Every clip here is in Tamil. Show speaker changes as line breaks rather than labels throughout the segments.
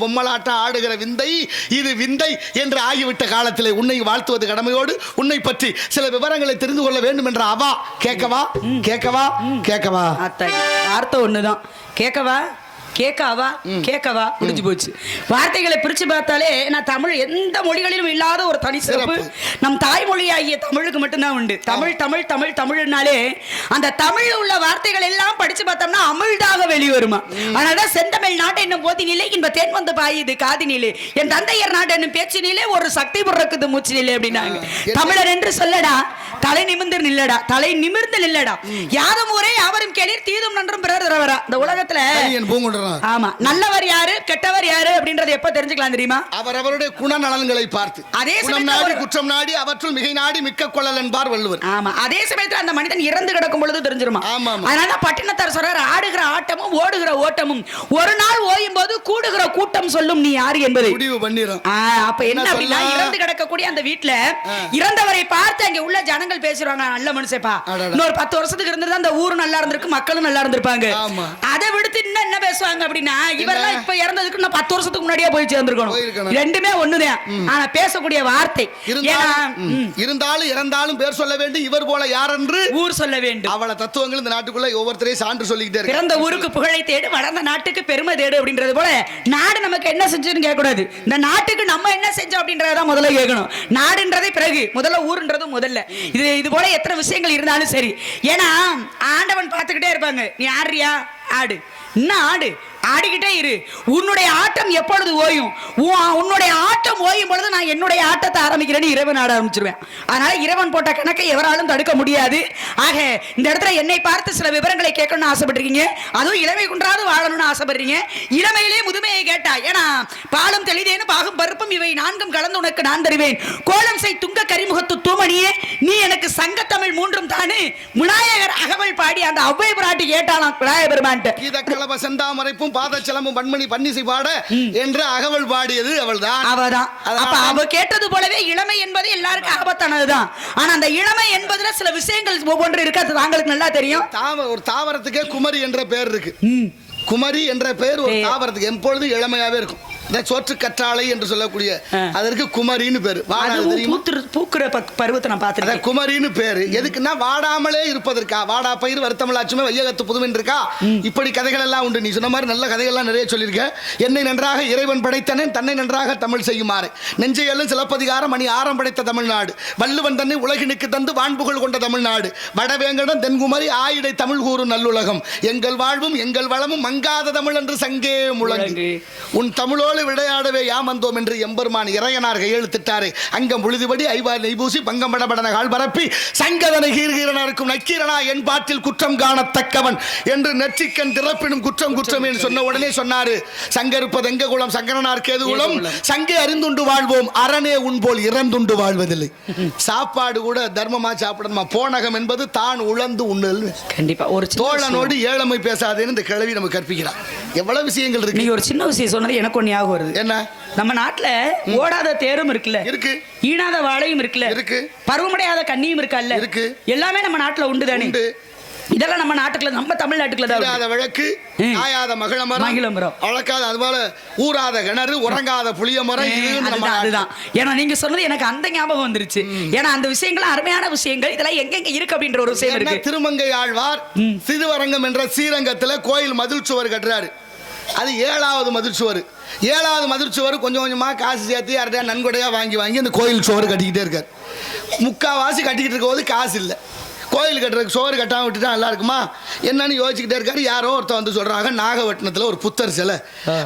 பொம்மலாட்டம் ஆடுகிற விந்தை இது விந்தை என்று ஆகிவிட்ட காலத்தில் உன்னை வாழ்த்துவது கடமையோடு உன்னை பற்றி சில விவரங்களை தெரிந்து கொள்ள வேண்டும் என்ற அவா கேட்கவா கேட்கவா கேட்கவா
வார்த்தை ஒண்ணுதான் கேட்கவா கேட்காவா கேட்கவா முடிஞ்சு போச்சு வார்த்தைகளை பிரித்து பார்த்தாலே நான் தமிழ் எந்த மொழிகளிலும் இல்லாத ஒரு தனி சிறப்பு நம் தாய்மொழியாகிய தமிழுக்கு மட்டும்தான் உண்டு தமிழ் தமிழ் தமிழ் தமிழ்னாலே அந்த தமிழ் உள்ள வார்த்தைகள் எல்லாம் படித்து பார்த்தோம்னா அமிழ்தாக வெளிவருமா அதனால தான் செந்தமிழ் நாட்டை என்னும் போதி நிலை இன்ப தேன் வந்து பாயுது காதி நிலை என் தந்தையர் நாடு என்னும் பேச்சு நிலை ஒரு சக்தி புறக்குது மூச்சு நிலை அப்படின்னாங்க தமிழர் என்று சொல்லடா தலை நிமிர்ந்து நில்லடா தலை நிமிர்ந்து நில்லடா யாரும் ஊரே யாவரும் கேளீர் தீதும் நன்றும் பிறர் இந்த உலகத்துல சொல்றான் ஆமா நல்லவர் யாரு கெட்டவர் யாரு அப்படின்றது எப்ப தெரிஞ்சுக்கலாம் தெரியுமா
அவர் அவருடைய குணநலன்களை பார்த்து அதே நாடி குற்றம் நாடி அவற்றுள் மிகை நாடி மிக்க கொள்ளல் என்பார் வள்ளுவர்
ஆமா அதே சமயத்துல அந்த மனிதன் இறந்து கிடக்கும் பொழுது தெரிஞ்சிருமா ஆமா அதனால பட்டினத்தார் சொல்றாரு ஆடுகிற ஆட்டமும் ஓடுகிற ஓட்டமும் ஒரு நாள் ஓயும் போது கூடுகிற கூட்டம் சொல்லும் நீ யாரு என்பதை
முடிவு பண்ணிடும்
அப்ப என்ன அப்படின்னா இறந்து கிடக்கக்கூடிய அந்த வீட்டுல இறந்தவரை பார்த்து அங்க உள்ள ஜனங்கள் பேசுறாங்க நல்ல மனுஷப்பா இன்னொரு பத்து வருஷத்துக்கு இருந்தது அந்த ஊரும் நல்லா இருந்திருக்கு மக்களும் நல்லா இருந்திருப்பாங்க அதை விடுத்து என்ன பேசுவாங்க அப்படின்னா இவரெல்லாம் இப்ப இறந்ததுக்கு இன்னும் பத்து வருஷத்துக்கு முன்னாடியே போய் சேர்ந்துருக்கணும் ரெண்டுமே ஒண்ணுதான் ஆனா பேசக்கூடிய வார்த்தை
இருந்தாலும் இறந்தாலும் பேர் சொல்ல வேண்டும் இவர் போல யார் என்று
ஊர் சொல்ல வேண்டும்
அவள தத்துவங்கள் இந்த நாட்டுக்குள்ள ஒவ்வொருத்தரையும் சான்று சொல்லிக்கிட்டே
இருந்த ஊருக்கு புகழை தேடு வளர்ந்த நாட்டுக்கு பெருமை தேடு அப்படின்றது போல நாடு நமக்கு என்ன செஞ்சுன்னு கேட்கக்கூடாது இந்த நாட்டுக்கு நம்ம என்ன செஞ்சோம் அப்படின்றதான் முதல்ல கேட்கணும் நாடுன்றதே பிறகு முதல்ல ஊருன்றதும் முதல்ல இது இது போல எத்தனை விஷயங்கள் இருந்தாலும் சரி ஏன்னா ஆண்டவன் பார்த்துக்கிட்டே இருப்பாங்க நீ ஆடுறியா ஆடு இன்னும் ஆடு ஆடிக்கிட்டே இரு உன்னுடைய ஆட்டம் எப்பொழுது ஓயும் உன்னுடைய ஆட்டம் ஓயும் பொழுது நான் என்னுடைய ஆட்டத்தை ஆரம்பிக்கிறேன்னு இறைவன் ஆட ஆரம்பிச்சிருவேன் அதனால இறைவன் போட்ட கணக்கை எவராலும் தடுக்க முடியாது ஆக இந்த இடத்துல என்னை பார்த்து சில விவரங்களை கேட்கணும்னு ஆசைப்பட்டிருக்கீங்க அதுவும் இளமை குன்றாவது வாழணும்னு ஆசைப்படுறீங்க இளமையிலே முதுமையை கேட்டா ஏன்னா பாலும் தெளிதேனும் பாகும் பருப்பும் இவை நான்கும் கலந்து உனக்கு நான் தருவேன் கோலம் செய் துங்க கரிமுகத்து தூமணியே நீ எனக்கு சங்கத்தமிழ் மூன்றும் தானே விநாயகர் அகவல் பாடி அந்த அவ்வை பிராட்டி கேட்டாலாம் விநாயகர் பெருமான்ட்டு
பவள செந்தாமரைப்பும் பாதச்சலமும் பண்மணி பன்னிசை பாட என்று அகவல் பாடியது அவள் தான்
தான் அப்ப அவ கேட்டது போலவே இளமை என்பது எல்லாருக்கும் ஆபத்தானதுதான் ஆனா அந்த இளமை என்பதுல சில விஷயங்கள் ஒவ்வொன்று இருக்கு அது தாங்களுக்கு நல்லா தெரியும்
ஒரு தாவரத்துக்கே குமரி என்ற பேர் இருக்கு குமரி என்ற பேர் ஒரு தாவரத்துக்கு எப்பொழுதும் இளமையாவே இருக்கும் இந்த சோற்று கற்றாழை என்று சொல்லக்கூடிய அதற்கு குமரின்னு பேர்
பேரு பூக்குற பருவத்தை நான் பார்த்தேன்
குமரின்னு பேரு எதுக்குன்னா வாடாமலே இருப்பதற்கா வாடா பயிர் வருத்தமிழாச்சுமே வையகத்து புதுமின் இருக்கா இப்படி கதைகள் எல்லாம் உண்டு நீ சொன்ன மாதிரி நல்ல கதைகள்லாம் நிறைய சொல்லியிருக்க என்னை நன்றாக இறைவன் படைத்தனே தன்னை நன்றாக தமிழ் செய்யுமாறு நெஞ்சையெல்லாம் சிலப்பதிகாரம் மணி ஆரம் படைத்த தமிழ்நாடு வள்ளுவன் தன்னை உலகினுக்கு தந்து வான்புகழ் கொண்ட தமிழ்நாடு வடவேங்கடம் தென்குமரி ஆயிடை தமிழ் கூறும் நல்லுலகம் எங்கள் வாழ்வும் எங்கள் வளமும் மங்காத தமிழ் என்று சங்கே முழங்கு உன் தமிழோடு போல விளையாடவே யாம் வந்தோம் என்று எம்பெருமான் இறையனார் கையெழுத்திட்டாரே அங்கம் உழுதுபடி ஐவார் நெய்பூசி படபடன கால் பரப்பி சங்கதனை கீர்கீரனாருக்கும் நக்கீரனா என் பாட்டில் குற்றம் காணத்தக்கவன் என்று நெற்றிக்கண் திறப்பினும் குற்றம் குற்றம் என்று சொன்ன உடனே சொன்னாரு சங்கருப்பது எங்க குளம் சங்கரனார் கேது குளம் சங்கே அறிந்துண்டு வாழ்வோம் அரணே உன் போல் இறந்துண்டு வாழ்வதில்லை சாப்பாடு கூட தர்மமா சாப்பிடணுமா போனகம் என்பது தான் உழந்து உண்ணல் கண்டிப்பா ஒரு தோழனோடு ஏழமை பேசாதேன்னு இந்த கிழவி நம்ம கற்பிக்கிறான் எவ்வளவு விஷயங்கள் இருக்கு
நீ ஒரு சின்ன விஷயம் சொன்னது எனக்கு ஒன்னு ஞாபகம் வருது என்ன நம்ம நாட்டுல ஓடாத தேரும் இருக்குல்ல இருக்கு ஈனாத வாழையும் இருக்குல்ல இருக்கு பருவமடையாத கண்ணியும் இருக்கா இருக்கு எல்லாமே நம்ம நாட்டுல உண்டு தானே இதெல்லாம் நம்ம நாட்டுக்குள்ள நம்ம தமிழ்நாட்டுக்குள்ள
தான் வழக்கு ஆயாத மகிழ மரம் மகிழ மரம் அது போல ஊறாத கிணறு உறங்காத புளிய
மரம் அதுதான் ஏன்னா நீங்க சொன்னது எனக்கு அந்த ஞாபகம் வந்துருச்சு ஏன்னா அந்த விஷயங்கள் அருமையான விஷயங்கள் இதெல்லாம் எங்கெங்க இருக்கு அப்படின்ற ஒரு விஷயம்
இருக்கு திருமங்கை ஆழ்வார் சிறுவரங்கம் என்ற ஸ்ரீரங்கத்துல கோயில் மதில் சுவர் கட்டுறாரு அது ஏழாவது மதில் சுவர் ஏழாவது மதுர் சுவர் கொஞ்சம் கொஞ்சமாக காசு சேர்த்து யார்கிட்ட நன்கொடையாக வாங்கி வாங்கி அந்த கோயில் சுவர் கட்டிக்கிட்டே இருக்கார் முக்கால்வாசி கட்டிக்கிட்டு இருக்கும் போது காசு இல்லை கோயில் கட்டுறதுக்கு சோறு கட்டாமல் விட்டுட்டா நல்லா இருக்குமா என்னன்னு யோசிச்சுக்கிட்டே இருக்காரு யாரோ ஒருத்தர் வந்து சொல்கிறாங்க நாகப்பட்டினத்தில் ஒரு புத்தர் சிலை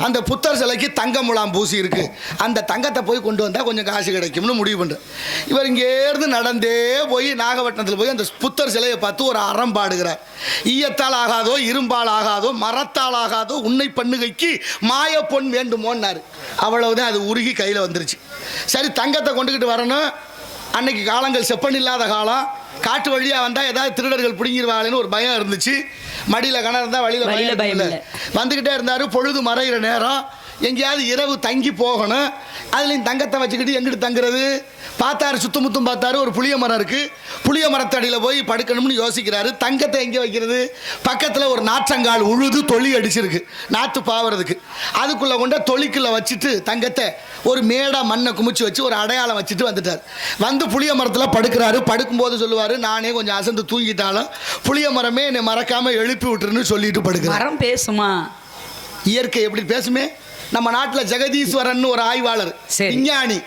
அந்த புத்தர் சிலைக்கு தங்க முலாம் பூசி இருக்கு அந்த தங்கத்தை போய் கொண்டு வந்தால் கொஞ்சம் காசு கிடைக்கும்னு முடிவு பண்ணுறேன் இவர் இங்கேருந்து நடந்தே போய் நாகப்பட்டினத்தில் போய் அந்த புத்தர் சிலையை பார்த்து ஒரு அறம் பாடுகிறார் ஈயத்தால் ஆகாதோ இரும்பால் ஆகாதோ மரத்தால் ஆகாதோ உன்னை பண்ணுகைக்கு மாய பொன் வேண்டுமோன்னாரு அவ்வளவுதான் அது உருகி கையில் வந்துருச்சு சரி தங்கத்தை கொண்டுக்கிட்டு வரணும் அன்னைக்கு காலங்கள் செப்பன் இல்லாத காலம் காட்டு வழியாக வந்தால் ஏதாவது திருடர்கள் பிடுங்கிடுவாங்களேன்னு ஒரு பயம் இருந்துச்சு மடியில் கணம் இருந்தால் வழியில் வழியில் வந்துக்கிட்டே இருந்தார் பொழுது மறைகிற நேரம் எங்கேயாவது இரவு தங்கி போகணும் அதுலேயும் தங்கத்தை வச்சுக்கிட்டு எங்கிட்டு தங்குறது பார்த்தாரு சுத்தமுத்தும் பார்த்தாரு ஒரு புளிய மரம் இருக்குது புளிய மரத்தடியில் போய் படுக்கணும்னு யோசிக்கிறாரு தங்கத்தை எங்கே வைக்கிறது பக்கத்தில் ஒரு நாற்றங்கால் உழுது தொழி அடிச்சிருக்கு நாற்று பாவறதுக்கு அதுக்குள்ளே கொண்ட தொழிக்குள்ளே வச்சுட்டு தங்கத்தை ஒரு மேடாக மண்ணை குமிச்சு வச்சு ஒரு அடையாளம் வச்சுட்டு வந்துட்டார் வந்து புளிய மரத்தில் படுக்கிறாரு படுக்கும்போது சொல்லுவார் நானே கொஞ்சம் அசந்து தூங்கிட்டாலும் புளிய மரமே என்னை மறக்காமல் எழுப்பி விட்டுருன்னு சொல்லிட்டு படுக்கிறேன்
மரம் பேசுமா
இயற்கை எப்படி பேசுமே நம்ம நாட்டில் ஜெகதீஸ்வரன் ஒரு ஆய்வாளர் விஞ்ஞானி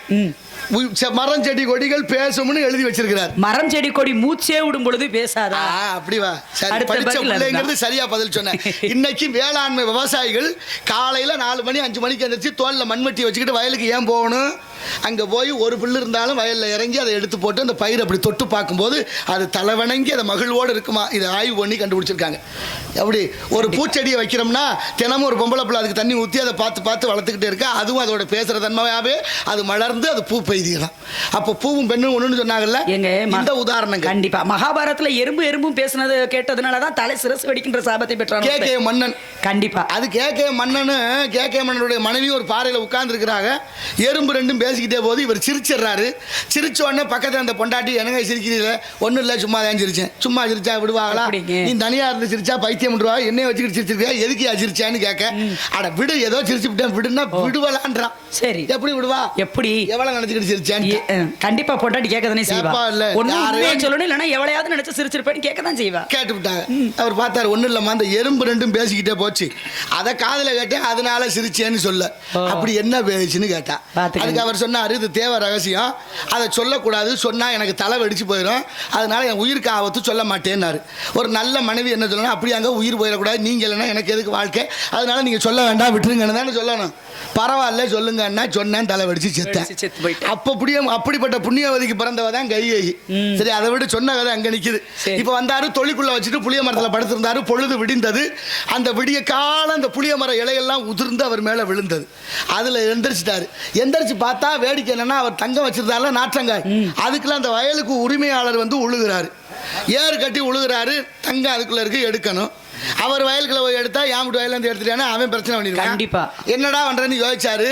மரம் செடி கொடிகள் பேசும்னு எழுதி வச்சிருக்கிறார்
மரம் செடி கொடி மூச்சே விடும் பொழுது பேசாதா
அப்படிவா பிள்ளைங்கிறது சரியா பதில் சொன்னேன் இன்னைக்கு வேளாண்மை விவசாயிகள் காலையில நாலு மணி அஞ்சு மணிக்கு எந்திரிச்சு தோல்ல மண்வெட்டி வச்சுக்கிட்டு வயலுக்கு ஏன் போகணும் அங்கே போய் ஒரு புல் இருந்தாலும் வயலில் இறங்கி அதை எடுத்து போட்டு அந்த பயிர் அப்படி தொட்டு பார்க்கும்போது அது தலைவணங்கி அதை மகிழ்வோடு இருக்குமா இதை ஆய்வு பண்ணி கண்டுபிடிச்சிருக்காங்க எப்படி ஒரு பூச்செடியை வைக்கிறோம்னா தினமும் ஒரு பொம்பளை பிள்ளை அதுக்கு தண்ணி ஊற்றி அதை பார்த்து பார்த்து வளர்த்துக்கிட்டே இருக்கா அதுவும் அதோட பேசுகிற தன்மையாகவே அது மலர்ந்து அது பூ பெய்திடலாம் அப்போ பூவும் பெண்ணும் ஒன்றுன்னு சொன்னாங்கல்ல
மந்த உதாரணம் கண்டிப்பாக மகாபாரத்தில் எறும்பு எறும்பும் பேசுனது கேட்டதுனால தான் தலை சிரசு வெடிக்கின்ற சாபத்தை பெற்றாங்க
கே கே மன்னன் கண்டிப்பாக அது கே கே மன்னனு கே கே மன்னனுடைய மனைவி ஒரு பாறையில் உட்கார்ந்துருக்கிறாங்க எறும்பு ரெண்டும் பேச பேசிக்கிட்டே போது இவர் சிரிச்சிடுறாரு சிரிச்ச உடனே பக்கத்தில் அந்த பொண்டாட்டி எனக்கு சிரிக்கிறீங்க ஒன்றும் இல்லை சும்மா தான் சிரிச்சேன் சும்மா சிரிச்சா விடுவாங்களா நீ தனியாக இருந்து சிரிச்சா பைத்தியம் விடுவா என்னைய வச்சுக்கிட்டு சிரிச்சிருக்கியா எதுக்கு சிரிச்சான்னு கேட்க அட விடு ஏதோ சிரிச்சு விட்டேன் விடுன்னா விடுவலான்றான் சரி எப்படி விடுவா எப்படி எவ்வளோ நினச்சிக்கிட்டு சிரிச்சான்
கண்டிப்பாக பொண்டாட்டி கேட்க தானே சிரிப்பா இல்லை ஒன்றும் சொல்லணும் இல்லைனா எவ்வளையாவது நினச்சி சிரிச்சிருப்பேன்னு கேட்க தான் செய்வா
கேட்டு விட்டாங்க அவர் பார்த்தாரு ஒன்றும் இல்லைம்மா அந்த எறும்பு ரெண்டும் பேசிக்கிட்டே போச்சு அதை காதில் கேட்டேன் அதனால சிரிச்சேன்னு சொல்ல அப்படி என்ன பேசுன்னு கேட்டா அதுக்கு அவர் சொன்னார் இது தேவ ரகசியம் அதை சொல்லக்கூடாது சொன்னால் எனக்கு தலை வெடிச்சு போயிடும் அதனால் என் உயிருக்கு ஆபத்து சொல்ல மாட்டேன்னாரு ஒரு நல்ல மனைவி என்ன சொல்லணும்னா அப்படி அங்கே உயிர் போயிடக்கூடாது நீங்கள் இல்லைனா எனக்கு எதுக்கு வாழ்க்கை அதனால் நீங்கள் சொல்ல வேண்டாம் விட்டுருங்கன்னு தானே சொல்லணும் பரவாயில்ல சொல்லுங்கன்னா சொன்னேன் தலை வெடிச்சு செத்தேன் அப்போ அப்படியே அப்படிப்பட்ட புண்ணியவதிக்கு பிறந்தவ தான் கையை சரி அதை விட சொன்ன கதை அங்கே நிற்கிது இப்போ வந்தாரு தொழிக்குள்ள வச்சுட்டு புளிய மரத்தில் படுத்திருந்தாரு பொழுது விடிந்தது அந்த விடிய காலம் அந்த புளிய மர இலையெல்லாம் உதிர்ந்து அவர் மேலே விழுந்தது அதில் எந்திரிச்சிட்டாரு எந்திரிச்சு பார்த்தா பார்த்தா வேடிக்கை என்னன்னா அவர் தங்கம் வச்சிருந்தால நாற்றங்காய் அதுக்குள்ள அந்த வயலுக்கு உரிமையாளர் வந்து உழுகிறாரு ஏறு கட்டி உழுகிறாரு தங்கம் அதுக்குள்ள இருக்கு எடுக்கணும் அவர் வயலுக்குள்ள போய் எடுத்தா யாமிட்டு வயல்ல இருந்து எடுத்துட்டானா அவன் பிரச்சனை பண்ணிருக்கான் கண்டிப்பா என்னடா பண்றேன்னு யோசிச்சாரு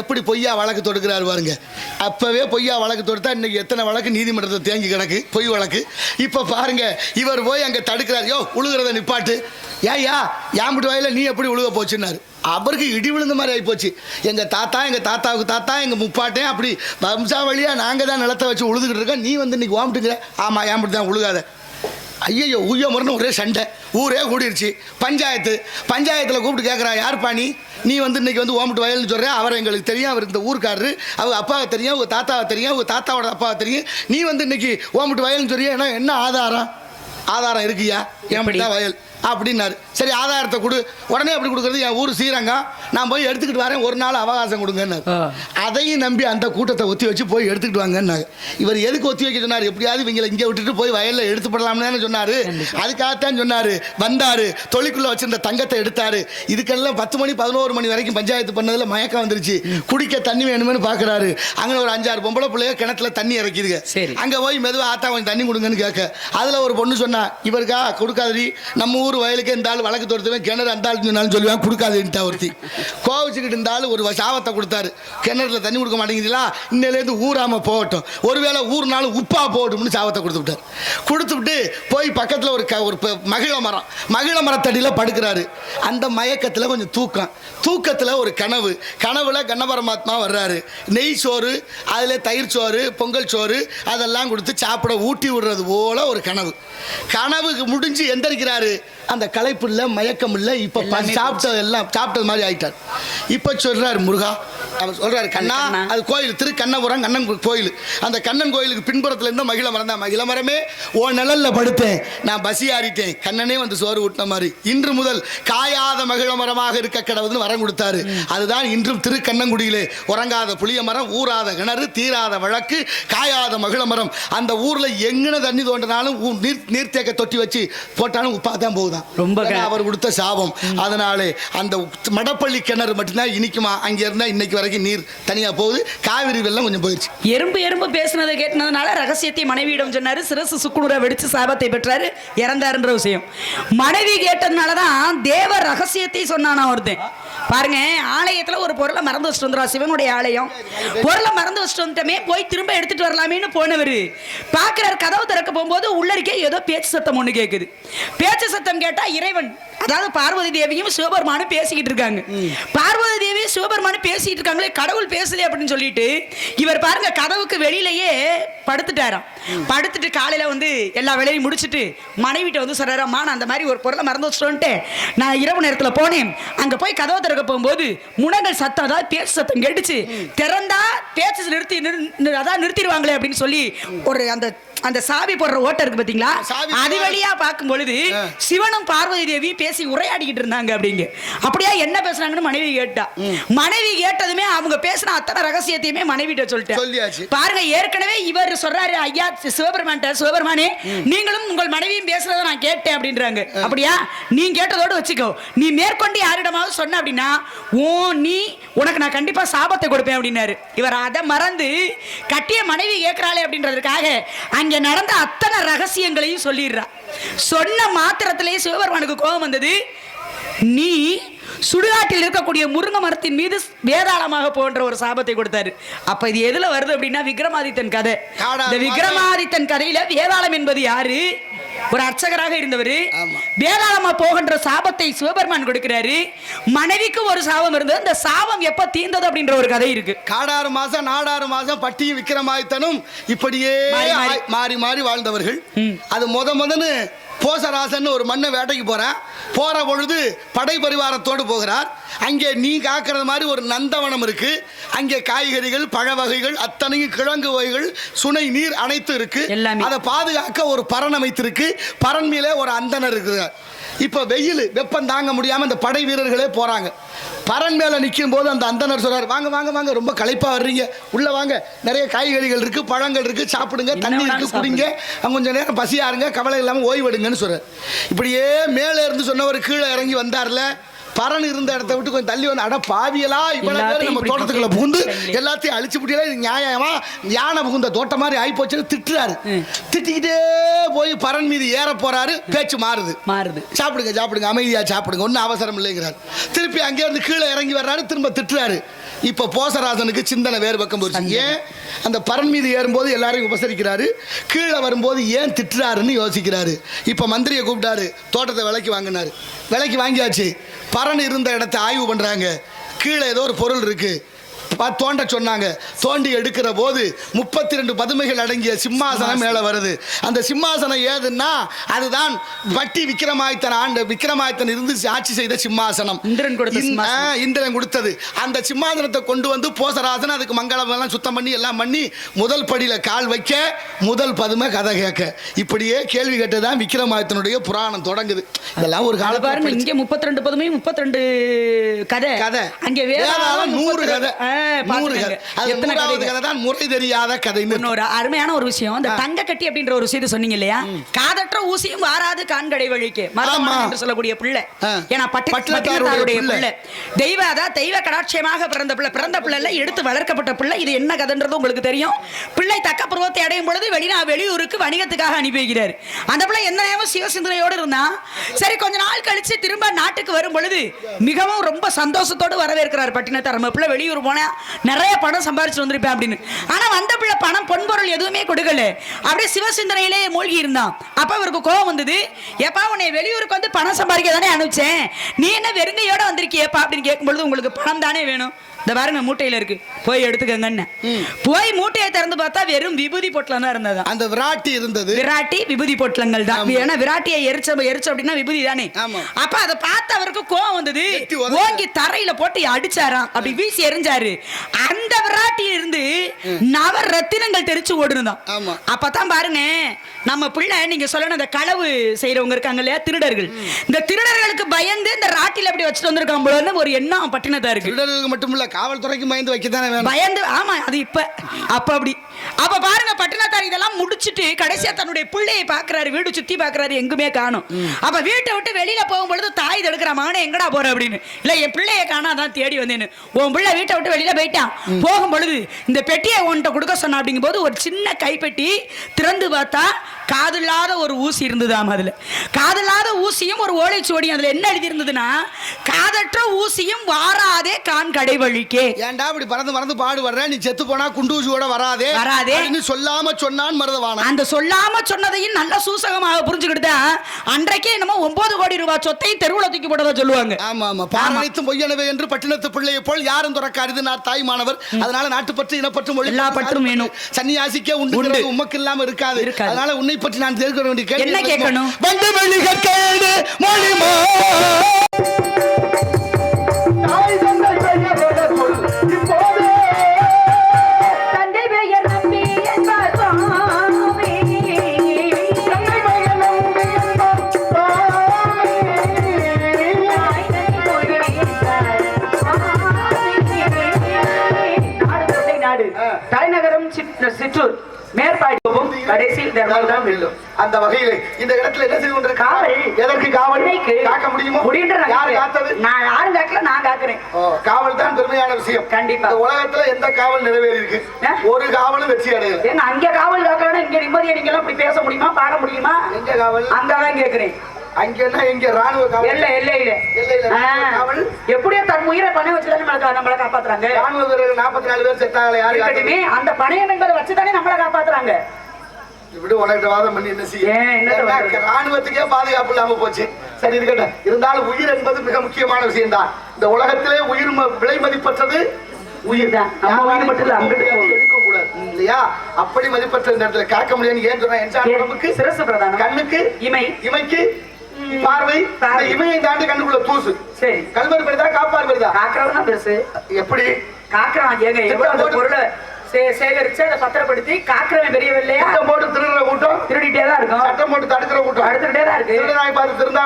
எப்படி பொய்யா வழக்கு தொடுக்கிறாரு பாருங்க அப்பவே பொய்யா வழக்கு தொடுத்தா இன்னைக்கு எத்தனை வழக்கு நீதிமன்றத்தை தேங்கி கிடக்கு பொய் வழக்கு இப்போ பாருங்க இவர் போய் அங்கே தடுக்கிறார் யோ உழுகிறத நிப்பாட்டு யா யாம்பிட்டு வாயில நீ எப்படி உழுக போச்சுன்னாரு அவருக்கு இடி விழுந்த மாதிரி ஆகிப்போச்சு எங்கள் தாத்தா எங்கள் தாத்தாவுக்கு தாத்தா எங்கள் முப்பாட்டேன் அப்படி வம்சாவளியா நாங்கள் தான் நிலத்தை வச்சு உழுதுகிட்டு இருக்கோம் நீ வந்து இன்னைக்கு வாம்பிட்டுக்கிற ஆமாம் யாம்பிட்டு தான் உழுகாத ஐயோ உய்ய முறைன்னு ஒரே சண்டை ஊரே கூடிருச்சு பஞ்சாயத்து பஞ்சாயத்தில் கூப்பிட்டு கேட்குறா யார் பாணி நீ வந்து இன்றைக்கி வந்து ஓமட்டு வயல்னு சொல்கிற அவர் எங்களுக்கு தெரியும் அவர் இந்த ஊருக்காரரு அவங்க அப்பாவை தெரியும் அவங்க தாத்தாவை தெரியும் அவங்க தாத்தாவோட அப்பாவை தெரியும் நீ வந்து இன்றைக்கி ஓமட்டு வயல்னு சொல்றியா ஏன்னா என்ன ஆதாரம் ஆதாரம் இருக்குயா என் வயல் அப்படின்னாரு சரி ஆதாரத்தை கொடு உடனே அப்படி கொடுக்குறது என் ஊர் ஸ்ரீரங்கம் நான் போய் எடுத்துக்கிட்டு வரேன் ஒரு நாள் அவகாசம் கொடுங்கன்னு அதையும் நம்பி அந்த கூட்டத்தை ஒத்தி வச்சு போய் எடுத்துக்கிட்டு வாங்கன்னு இவர் எதுக்கு ஒத்தி வைக்க சொன்னார் எப்படியாவது இவங்களை இங்கே விட்டுட்டு போய் வயலில் எடுத்துப்படலாம்னு சொன்னார் அதுக்காகத்தான் சொன்னார் வந்தார் தொழிற்குள்ள வச்சிருந்த தங்கத்தை எடுத்தார் இதுக்கெல்லாம் பத்து மணி பதினோரு மணி வரைக்கும் பஞ்சாயத்து பண்ணதில் மயக்கம் வந்துருச்சு குடிக்க தண்ணி வேணும்னு பார்க்குறாரு அங்கே ஒரு அஞ்சாறு பொம்பளை பிள்ளைய கிணத்துல தண்ணி இறக்கிதுங்க அங்கே போய் மெதுவாக ஆத்தா கொஞ்சம் தண்ணி கொடுங்கன்னு கேட்க அதில் ஒரு பொண்ணு சொன்னால் இவருக்கா கொடுக்காதடி நம்ம ஊர் வயலுக்கு இந்த ஆள் வழக்கு தொடுத்துவேன் கிணறு அந்த ஆள் சொன்னாலும் சொல்லுவேன் கொடுக்காதுன்ட்டா ஒருத்தி கோவிச்சுக்கிட்டு இருந்தாலும் ஒரு சாவத்தை கொடுத்தாரு கிணறுல தண்ணி கொடுக்க மாட்டேங்குதுங்களா இன்னிலேருந்து ஊறாமல் போகட்டும் ஒருவேளை ஊர்னாலும் உப்பாக போகட்டும்னு விட்டார் கொடுத்து விட்டு போய் பக்கத்தில் ஒரு க ஒரு மகிழ மரம் மகிழ மரத்தடியில் படுக்கிறாரு அந்த மயக்கத்தில் கொஞ்சம் தூக்கம் தூக்கத்தில் ஒரு கனவு கனவில் கண்ணபரமாத்மா வர்றாரு நெய் சோறு அதில் தயிர் சோறு பொங்கல் சோறு அதெல்லாம் கொடுத்து சாப்பிட ஊட்டி விடுறது போல ஒரு கனவு கனவு முடிஞ்சு எந்திரிக்கிறாரு அந்த களைப்பு இல்லை மயக்கம் இல்லை இப்போ சாப்பிட்டது எல்லாம் சாப்பிட்டது மாதிரி ஆயிட்டார் இப்போ சொல்கிறார் முருகா அவர் சொல்கிறார் கண்ணா அது கோயில் திரு கண்ணபுரம் கண்ணன் கோயில் அந்த கண்ணன் கோயிலுக்கு பின்புறத்தில் மகிழ மரம் தான் மகிழ மரமே ஓ நிழலில் படுத்தேன் நான் பசி ஆறிட்டேன் கண்ணனே வந்து சோறு ஊட்டின மாதிரி இன்று முதல் காயாத மகிழ மரமாக இருக்க கடவுள்னு வரம் கொடுத்தாரு அதுதான் இன்றும் திரு கண்ணங்குடியிலே உறங்காத புளிய மரம் ஊராத கிணறு தீராத வழக்கு காயாத மகிழ மரம் அந்த ஊரில் எங்கன தண்ணி தோண்டினாலும் நீர் நீர்த்தேக்க தொட்டி வச்சு போட்டாலும் உப்பாக தான் போகுது தான் ரொம்ப அவர் கொடுத்த சாபம் அதனாலே அந்த மடப்பள்ளி கிணறு மட்டும்தான் இனிக்குமா அங்க இருந்தா இன்னைக்கு வரைக்கும் நீர் தனியா போகுது காவிரி வெள்ளம் கொஞ்சம் போயிடுச்சு
எறும்பு எறும்பு பேசினதை கேட்டதுனால ரகசியத்தை மனைவியிடம் சொன்னாரு சிறசு சுக்குநூரை வெடிச்சு சாபத்தை பெற்றாரு இறந்தாருன்ற விஷயம் மனைவி கேட்டதுனாலதான் தேவ ரகசியத்தை சொன்னானா ஒருத்தன் பாருங்க ஆலயத்துல ஒரு பொருளை மறந்து வச்சுட்டு வந்துடும் சிவனுடைய ஆலயம் பொருளை மறந்து வச்சுட்டு வந்துட்டோமே போய் திரும்ப எடுத்துட்டு வரலாமேன்னு போனவர் பார்க்குறாரு கதவு திறக்க போகும்போது உள்ளருக்கே ஏதோ பேச்சு சத்தம் ஒன்று கேட்குது பேச்சு சத்தம் கேட்டா இறைவன் அதாவது பார்வதி தேவியும் சிவபெருமானும் பேசிக்கிட்டு இருக்காங்க பார்வதி தேவி சிவபெருமானும் பேசிக்கிட்டு இருக்காங்களே கடவுள் பேசலையே அப்படின்னு சொல்லிட்டு இவர் பாருங்க கதவுக்கு வெளியிலேயே படுத்துட்டாராம் படுத்துட்டு காலையில வந்து எல்லா வேலையும் முடிச்சுட்டு மனைவிட்ட வந்து சொல்றாராம் மான அந்த மாதிரி ஒரு பொருளை மறந்து வச்சுட்டு நான் இரவு நேரத்தில் போனேன் அங்கே போய் கதவை திறக்க போகும்போது முனங்கள் சத்தம் அதாவது பேச்சு சத்தம் கெடுச்சு திறந்தா பேச்சு நிறுத்தி அதான் நிறுத்திடுவாங்களே அப்படின்னு சொல்லி ஒரு அந்த அந்த சாவி போடுற ஓட்டை இருக்கு பாத்தீங்களா அது வழியா பார்க்கும் பொழுது சிவனும் பார்வதி தேவி பேசி உரையாடிக்கிட்டு இருந்தாங்க அப்படிங்க அப்படியா என்ன பேசுறாங்கன்னு மனைவி கேட்டா மனைவி கேட்டதுமே அவங்க பேசின அத்தனை ரகசியத்தையுமே மனைவி கிட்ட சொல்லிட்டேன் பாருங்க ஏற்கனவே இவர் சொல்றாரு ஐயா சிவபெருமான் சிவபெருமானே நீங்களும் உங்கள் மனைவியும் பேசுறத நான் கேட்டேன் அப்படின்றாங்க அப்படியா நீ கேட்டதோடு வச்சுக்கோ நீ மேற்கொண்டு யாரிடமாவது சொன்ன அப்படின்னா ஓ நீ உனக்கு நான் கண்டிப்பா சாபத்தை கொடுப்பேன் அப்படின்னாரு இவர் அதை மறந்து கட்டிய மனைவி கேட்கிறாளே அப்படின்றதுக்காக அங்கே நடந்த அத்தனை ரகசியங்களையும் சொல்லிடுறா சொன்ன மாத்திரத்திலேயே சிவபெருமானுக்கு கோபம் வந்தது நீ சுடுகாட்டில் இருக்கக்கூடிய முருங்கை மரத்தின் மீது வேதாளமாக போன்ற ஒரு சாபத்தை கொடுத்தாரு அப்ப இது எதுல வருது அப்படின்னா விக்ரமாதித்தன் கதை இந்த விக்ரமாதித்தன் கதையில வேதாளம் என்பது யாரு ஒரு அர்ச்சகராக இருந்தவர் வேதாளமா போகின்ற சாபத்தை சிவபெருமான் கொடுக்கிறாரு மனைவிக்கு ஒரு சாபம் இருந்தது அந்த சாபம் எப்ப தீர்ந்தது அப்படின்ற ஒரு கதை இருக்கு
காடாறு மாசம் நாடாறு மாசம் பட்டியும் விக்கிரமாயத்தனும் இப்படியே மாறி மாறி வாழ்ந்தவர்கள் அது முத முதன்னு போசராசன் ஒரு மண்ணை வேட்டைக்கு போகிறான் போகிற பொழுது படை பரிவாரத்தோடு போகிறார் அங்கே நீ காக்கிறது மாதிரி ஒரு நந்தவனம் இருக்குது அங்கே காய்கறிகள் பழ வகைகள் அத்தனையும் கிழங்கு வகைகள் சுனை நீர் அனைத்தும் இருக்குது அதை பாதுகாக்க ஒரு பரன் அமைத்திருக்கு பரன் மேலே ஒரு அந்தனர் இருக்குது இப்போ வெயில் வெப்பம் தாங்க முடியாமல் இந்த படை வீரர்களே போகிறாங்க பரன் மேலே நிற்கும் போது அந்த அந்தனர் சொல்கிறார் வாங்க வாங்க வாங்க ரொம்ப களைப்பாக வர்றீங்க உள்ளே வாங்க நிறைய காய்கறிகள் இருக்குது பழங்கள் இருக்குது சாப்பிடுங்க தண்ணி இருக்குது குடிங்க அவங்க கொஞ்சம் நேரம் பசியாருங்க கவலை இல்லாமல் ஓய்வெடுங்கன்னு சொல்கிறார் இப்படியே மேலே இருந்து சொன்னவர் கீழே இறங்கி வந்தார்ல பரன் இருந்த இடத்த விட்டு கொஞ்சம் தள்ளி வந்து அட பாவியலா இவ்வளவு பேர் நம்ம தோட்டத்துக்குள்ள புகுந்து எல்லாத்தையும் அழிச்சு முடியல இது நியாயமா யானை புகுந்த தோட்டம் மாதிரி ஆகி போச்சுன்னு திட்டுறாரு திட்டிக்கிட்டே போய் பரன் மீது ஏற போறாரு பேச்சு மாறுது மாறுது சாப்பிடுங்க சாப்பிடுங்க அமைதியா சாப்பிடுங்க ஒன்றும் அவசரம் இல்லைங்கிறார் திருப்பி அங்கே இருந்து கீழே இறங்கி வர்றாரு திரும்ப திட்டுறாரு இப்போ போசராசனுக்கு சிந்தனை வேறு பக்கம் போச்சு ஏன் அந்த பரன் மீது ஏறும்போது எல்லாரையும் உபசரிக்கிறாரு கீழே வரும்போது ஏன் திட்டுறாருன்னு யோசிக்கிறாரு இப்போ மந்திரியை கூப்பிட்டாரு தோட்டத்தை விலைக்கு வாங்கினாரு விலைக்கு வாங்கியாச்சு பரன் இருந்த இடத்த ஆய்வு பண்ணுறாங்க கீழே ஏதோ ஒரு பொருள் இருக்குது தோண்ட சொன்னாங்க தோண்டி எடுக்கிற போது முப்பத்தி ரெண்டு பதுமைகள் அடங்கிய சிம்மாசனம் மேலே வருது அந்த சிம்மாசனம் ஏதுன்னா அதுதான் வட்டி விக்ரமாதித்தன் ஆண்டு விக்ரமாதித்தன் இருந்து ஆட்சி செய்த சிம்மாசனம் இந்திரன் இந்திரன் கொடுத்தது அந்த சிம்மாசனத்தை கொண்டு வந்து போசராசன் அதுக்கு மங்களம் எல்லாம் சுத்தம் பண்ணி எல்லாம் பண்ணி முதல் படியில் கால் வைக்க முதல் பதுமை கதை கேட்க இப்படியே கேள்வி கேட்டதான் விக்ரமாதித்தனுடைய புராணம் தொடங்குது
இதெல்லாம் ஒரு கால பாருங்க இங்கே முப்பத்தி ரெண்டு பதுமை முப்பத்தி ரெண்டு கதை கதை அங்கே
வேற நூறு கதை முறை தெரியாத கதை
இன்னொரு அருமையான ஒரு விஷயம் இந்த தங்க கட்டி அப்படின்ற ஒரு விஷயத்த சொன்னீங்க இல்லையா காதற்ற ஊசியும் வாராது கான்கடை வழிக்கு என்று சொல்லக்கூடிய பிள்ளை ஏன்னா பட்டினத்தாருடைய பிள்ளை தெய்வ அதான் தெய்வ கடாட்சியமாக பிறந்த பிள்ளை பிறந்த பிள்ளை எடுத்து வளர்க்கப்பட்ட பிள்ளை இது என்ன கதைன்றது உங்களுக்கு தெரியும் பிள்ளை தக்க பருவத்தை அடையும் பொழுது வெளிநா வெளியூருக்கு வணிகத்துக்காக அனுப்பி வைக்கிறார் அந்த பிள்ளை எந்த நேரம் சிவசிந்தனையோடு இருந்தா சரி கொஞ்ச நாள் கழிச்சு திரும்ப நாட்டுக்கு வரும் பொழுது மிகவும் ரொம்ப சந்தோஷத்தோடு வரவேற்கிறார் பட்டினத்தார் நம்ம பிள்ளை வெளியூர் போனேன் நிறைய பணம் சம்பாரிச்சு வந்திருப்பேன் அப்படின்னு ஆனா வந்த பிள்ளை பணம் பொன்பொருள் எதுவுமே கொடுக்கல அப்படியே சிவசிந்தனையிலே மூழ்கி இருந்தான் அப்ப அவருக்கு கோபம் வந்தது எப்பா உன்னை வெளியூருக்கு வந்து பணம் சம்பாதிக்க தானே அனுப்பிச்சேன் நீ என்ன வெறுங்கையோட வந்திருக்கியப்பா அப்படின்னு கேட்கும்பொழுது உங்களுக்கு பணம் தானே வேணும் இந்த பாருங்க மூட்டையில இருக்கு போய் எடுத்துக்கங்க போய் மூட்டையை திறந்து பார்த்தா வெறும் விபூதி பொட்டலம் தான் இருந்தது
அந்த விராட்டி இருந்தது
விராட்டி விபூதி பொட்டலங்கள் தான் ஏன்னா விராட்டியை எரிச்ச எரிச்சு அப்படின்னா விபூதி தானே அப்ப அதை பார்த்த அவருக்கு கோவம் வந்தது ஓங்கி தரையில போட்டு அடிச்சாராம் அப்படி வீசி எரிஞ்சாரு அந்த விராட்டி இருந்து நவ ரத்தினங்கள் தெரிச்சு ஓடுனதான் அப்பதான் பாருங்க நம்ம பிள்ளை நீங்க சொல்லணும் அந்த களவு செய்யறவங்க இருக்காங்க இல்லையா திருடர்கள் இந்த திருடர்களுக்கு பயந்து இந்த ராட்டில அப்படி வச்சுட்டு வந்திருக்காங்க ஒரு எண்ணம் பட்டினதா இருக்கு
திருடர்களுக்கு மட்டும் காவல்துறைக்கு பயந்து வைக்கத்தானே
பயந்து ஆமா அது இப்ப அப்ப அப்படி அப்ப பாருங்க பட்டணத்தார் இதெல்லாம் முடிச்சுட்டு கடைசியா தன்னுடைய பிள்ளையை பாக்குறாரு வீடு சுத்தி பாக்குறாரு எங்குமே காணும் அப்ப வீட்டை விட்டு வெளியில போகும்பொழுது தாய் தடுக்கிற மானே எங்கடா போற அப்படின்னு இல்ல என் பிள்ளைய காணாதான் தேடி வந்தேன்னு உன் பிள்ளை வீட்டை விட்டு வெளியில போயிட்டான் போகும் பொழுது இந்த பெட்டியை உன்கிட்ட கொடுக்க சொன்ன அப்படிங்கும் போது ஒரு சின்ன கைப்பெட்டி திறந்து பார்த்தா காதில்லாத ஒரு ஊசி இருந்ததாம் அதுல காதில்லாத ஊசியும் ஒரு ஓலை சோடியும் அதுல என்ன எழுதி இருந்ததுன்னா காதற்ற ஊசியும் வாராதே கான் கடை வழிக்கே
ஏன்டா இப்படி பறந்து பறந்து பாடு வர்ற நீ செத்து போனா குண்டூசியோட வராதே வராதே நீ சொல்லாம சொன்னான் மருதவான
அந்த சொல்லாம சொன்னதையும் நல்ல சூசகமாக புரிஞ்சுக்கிட்டு அன்றைக்கே என்னமோ ஒன்பது கோடி ரூபாய் சொத்தையும் தெருவுல தூக்கி போட்டதா சொல்லுவாங்க
ஆமா ஆமா பாரணித்து பொய்யனவே என்று பட்டினத்து பிள்ளையை போல் யாரும் துறக்காது நான் தாய் மாணவர் அதனால நாட்டுப்பற்று இனப்பற்று மொழி
எல்லா பற்றும் வேணும்
சன்னியாசிக்கே உண்டு உமக்கு இல்லாம இருக்காது அதனால உன்னை பற்றி நான் தெரிவிக்க வேண்டிய
என்ன கேட்கணும்
வந்து மொழி மொழி
டாக்டர் சிற்றூர் மேற்பாடியும் கடைசி
தர்மம் வெல்லும் அந்த வகையில் இந்த இடத்துல என்ன செய்து கொண்டிருக்க காவல் எதற்கு காவல் காக்க முடியுமா
முடியுன்ற யார் காத்தது நான் யாரும் காக்கல நான் காக்குறேன்
காவல் தான் பெருமையான விஷயம் கண்டிப்பா உலகத்துல எந்த காவல் நிறைவேறி இருக்கு ஒரு காவலும் வெற்றி அடையல
அங்க காவல் காக்கணும் இங்க நிம்மதியை நீங்க எல்லாம் இப்படி பேச முடியுமா பாட முடியுமா
எங்க காவல் அங்கதான் கேக்குறேன் அங்கன்னா எங்க ராணுவ
இல்ல இல்ல இல்ல
இல்ல இல்ல காவல்
பணம் வச்சுதானே நம்மள காப்பாத்துறாங்க
ராணுவ நாற்பத்தி நாலு பேர் செத்தாங்களே யாரு
இருக்கட்டுமே அந்த பணையம் என்பதை வச்சுதானே நம்மள காப்பாத்துறாங்க
இப்படி உனக்கிட்ட வாதம் பண்ணி என்ன ராணுவத்துக்கே பாதுகாப்பு இல்லாம போச்சு சரி இருக்கட்டும் இருந்தாலும் உயிர் என்பது மிக முக்கியமான விஷயம் தான் இந்த உலகத்திலே உயிர் விலை மதிப்பற்றது உயிர்
தான் மட்டும் இல்ல அங்கிட்டு
இல்லையா அப்படி மதிப்பற்ற இந்த இடத்துல காக்க முடியாது ஏன் சொன்னா என் உடம்புக்கு
சிரசு பிரதானம் கண்ணுக்கு இமை
இமைக்கு பார்வை இமயம் தாண்டி கண்ணுக்குள்ள தூசு சரி கல்வர் பெரிதா காப்பார் பெரிதா
காக்கறவனா பெருசு எப்படி காக்கறான் ஏங்க எவ்வளவு பொருளை சேகரிச்சு அதை பத்திரப்படுத்தி காக்கிறவன் பெரியவில்லையா
சட்டம் போட்டு திருடுற கூட்டம் திருடிட்டே தான் இருக்கும் சட்டம் போட்டு தடுக்கிற கூட்டம் தடுத்துட்டே தான் இருக்கு திருடனாய் பார்த்து திருந்தா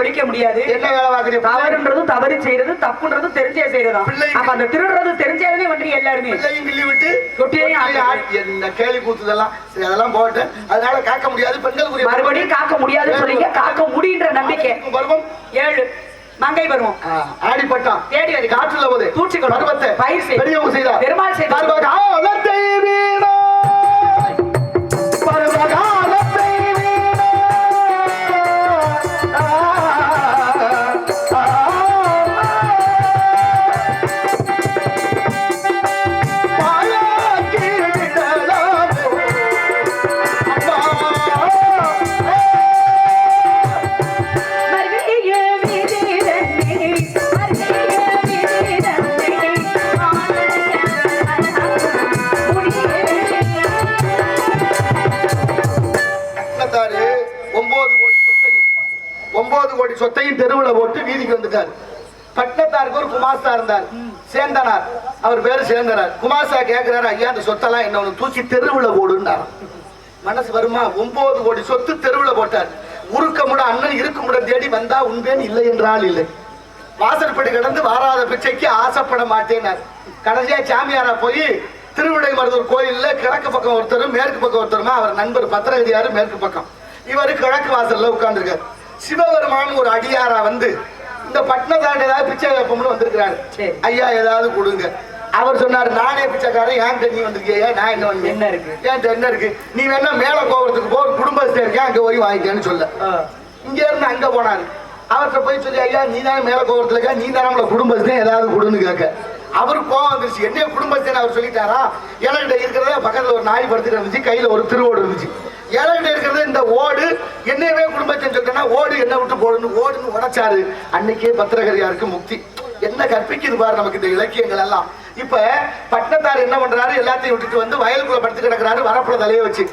ஒழிக்க முடியாது
என்ன வேலை பாக்குறீங்க
தவறுன்றது தவறு செய்யறது தப்புன்றது தெரிஞ்சே செய்யறதா அப்ப அந்த திருடுறது தெரிஞ்சதே பண்றீங்க எல்லாருமே
கிள்ளி விட்டு தொட்டியையும் என்ன கேள்வி கூத்துதெல்லாம் அதெல்லாம் போட்டு அதனால காக்க முடியாது பெண்கள்
மறுபடியும் காக்க முடியாதுன்னு காக்க முடியுன்ற நம்பிக்கை ஏழு மங்கை பருவம்
ஆடிப்பட்டான் தேடி அது காற்றுல போது தூட்சி பருவத்தை பயிர் செய்தார் பெருமாள் செய்தார் வீட்டுக்கு வந்திருக்காரு பட்டத்தாருக்கு ஒரு குமாஸ்தா இருந்தார் சேர்ந்தனார் அவர் பேரு சேர்ந்தனர் குமாஸ்தா கேட்கிறாரு ஐயா அந்த சொத்தெல்லாம் என்ன தூச்சி தெருவுல போடுன்னார் மனசு வருமா ஒன்பது கோடி சொத்து தெருவுல போட்டார் உருக்க முட அண்ணன் இருக்க முட தேடி வந்தா உண்மையு இல்லை என்றால் இல்லை வாசற்படி கடந்து வாராத பிச்சைக்கு ஆசைப்பட மாட்டேனார் கடைசியா சாமியாரா போய் திருவிடை மருதூர் கோயில்ல கிழக்கு பக்கம் ஒருத்தரும் மேற்கு பக்கம் ஒருத்தருமா அவர் நண்பர் பத்திரகதியாரு மேற்கு பக்கம் இவரு கிழக்கு வாசல்ல உட்கார்ந்துருக்காரு சிவபெருமான் ஒரு அடியாரா வந்து இந்த பட்டினத்தாண்ட ஏதாவது பிச்சை கேட்போம்னு வந்திருக்கிறாரு ஐயா ஏதாவது கொடுங்க அவர் சொன்னார் நானே பிச்சைக்காரன் ஏன் தண்ணி வந்திருக்கியா நான் என்ன வந்து என்ன இருக்கு ஏன்ட்ட என்ன இருக்கு நீ வேணா மேல கோபுரத்துக்கு போ குடும்பத்தை இருக்கேன் அங்க போய் வாங்கிக்கேன்னு சொல்ல இங்க இருந்து அங்க போனாரு அவர்கிட்ட போய் சொல்லி ஐயா நீ தானே மேல கோபுரத்துல இருக்க நீ தானே நம்மள குடும்பத்தை ஏதாவது கொடுன்னு கேட்க அவரு கோவம் வந்துருச்சு என்ன குடும்பத்தை அவர் சொல்லிட்டாரா என்கிட்ட இருக்கிறத பக்கத்துல ஒரு நாய் படுத்துட்டு இருந்துச்சு கையில ஒரு திருவோடு இருந்துச்சு ஏழைகிட்ட இருக்கிறது இந்த ஓடு என்னையவே குடும்பத்தை சொல்லிட்டேன்னா ஓடு என்ன விட்டு போடணும் ஓடுன்னு உடைச்சாரு அன்னைக்கே பத்திரகரியாருக்கு முக்தி என்ன கற்பிக்குது பாரு நமக்கு இந்த இலக்கியங்கள் எல்லாம் இப்ப பட்டத்தார் என்ன பண்றாரு எல்லாத்தையும் விட்டுட்டு வந்து வயலுக்குள்ள படுத்து கிடக்குறாரு வரப்புல தலைய வச்சு